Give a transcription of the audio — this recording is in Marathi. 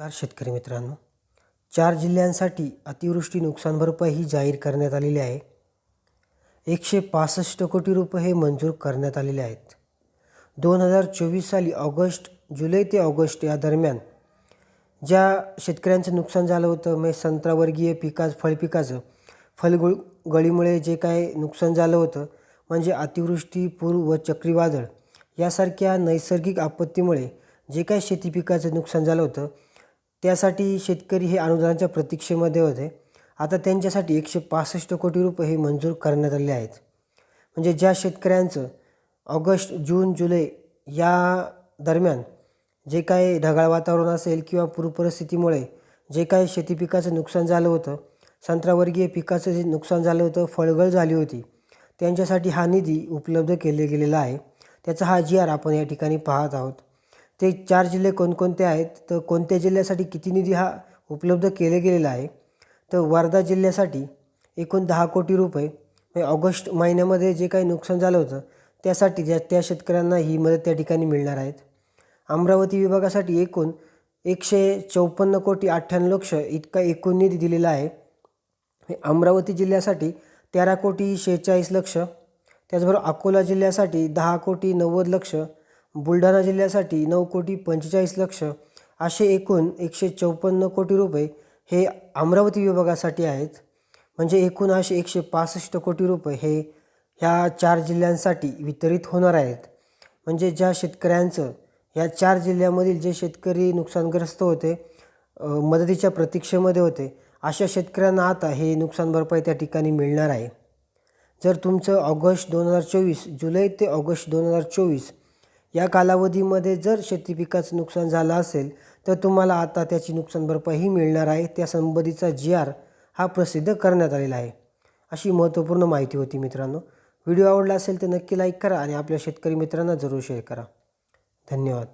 नमस्कार शेतकरी मित्रांनो. चार जिल्ह्यांसाठी अतिवृष्टी नुकसान भरपाई ही जाहीर करण्यात आलेली आहे. एकशे पासष्ट कोटी रुपये हे मंजूर करण्यात आलेले आहेत. दोन हजार चोवीस साली ऑगस्ट जुलै ते ऑगस्ट या दरम्यान ज्या शेतकऱ्यांचं नुकसान झालं होतं म्हणजे संत्रावर्गीय पिकाचं फळपिकाचं फलगुळ गळीमुळे जे काय नुकसान झालं होतं म्हणजे अतिवृष्टी पूर व चक्रीवादळ यासारख्या नैसर्गिक आपत्तीमुळे जे काय शेती पिकाचं नुकसान झालं होतं त्यासाठी शेतकरी हे अनुदानाच्या प्रतीक्षेमध्ये होते. आता त्यांच्यासाठी एकशे पासष्ट कोटी रुपये हे मंजूर करण्यात आले आहेत. म्हणजे ज्या शेतकऱ्यांचं ऑगस्ट जून जुलै या दरम्यान जे काय ढगाळ वातावरण असेल किंवा पूरपरिस्थितीमुळे जे काय शेती पिकाचं नुकसान झालं होतं संत्रावर्गीय पिकाचं जे नुकसान झालं होतं फळगळ झाली होती त्यांच्यासाठी हा निधी उपलब्ध केले गेलेला आहे. त्याचा हा जी आर आपण या ठिकाणी पाहत आहोत. ते चार जिल्हे कोणकोणते आहेत? तर कोणत्या जिल्ह्यासाठी किती निधी हा उपलब्ध केले गेलेला आहे? तर वर्धा जिल्ह्यासाठी एकूण दहा कोटी रुपये. म्हणजे ऑगस्ट महिन्यामध्ये जे काही नुकसान झालं होतं त्यासाठी त्या त्या शेतकऱ्यांना ही मदत त्या ठिकाणी मिळणार आहेत. अमरावती विभागासाठी एकूण एकशे चौपन्न कोटी अठ्ठ्याण्णव लक्ष इतका एकूण निधी दिलेला आहे. म्हणजे अमरावती जिल्ह्यासाठी तेरा कोटी शेहेचाळीस लक्ष त्याचबरोबर अकोला जिल्ह्यासाठी दहा कोटी नव्वद लक्ष बुलढाणा जिल्ह्यासाठी नऊ कोटी पंचेचाळीस लक्ष असे एकूण एकशे चौपन्न कोटी रुपये हे अमरावती विभागासाठी आहेत. म्हणजे एकूण असे एकशे पासष्ट कोटी रुपये हे ह्या चार जिल्ह्यांसाठी वितरित होणार आहेत. म्हणजे ज्या शेतकऱ्यांचं या चार जिल्ह्यामधील जे शेतकरी नुकसानग्रस्त होते मदतीच्या प्रतीक्षेमध्ये होते अशा शेतकऱ्यांना आता हे नुकसान भरपाई त्या ठिकाणी मिळणार आहे. जर तुमचं ऑगस्ट दोन हजार चोवीस जुलै ते ऑगस्ट दोन हजार चोवीस या कालावधीमध्ये जर शेती पिकाचं नुकसान झालं असेल तर तुम्हाला आता त्याची नुकसान भरपाईही मिळणार आहे. त्या संबंधीचा जी आर हा प्रसिद्ध करण्यात आलेला आहे. अशी महत्त्वपूर्ण माहिती होती मित्रांनो. व्हिडिओ आवडला असेल तर नक्की लाईक करा आणि आपल्या शेतकरी मित्रांना जरूर शेअर करा. धन्यवाद.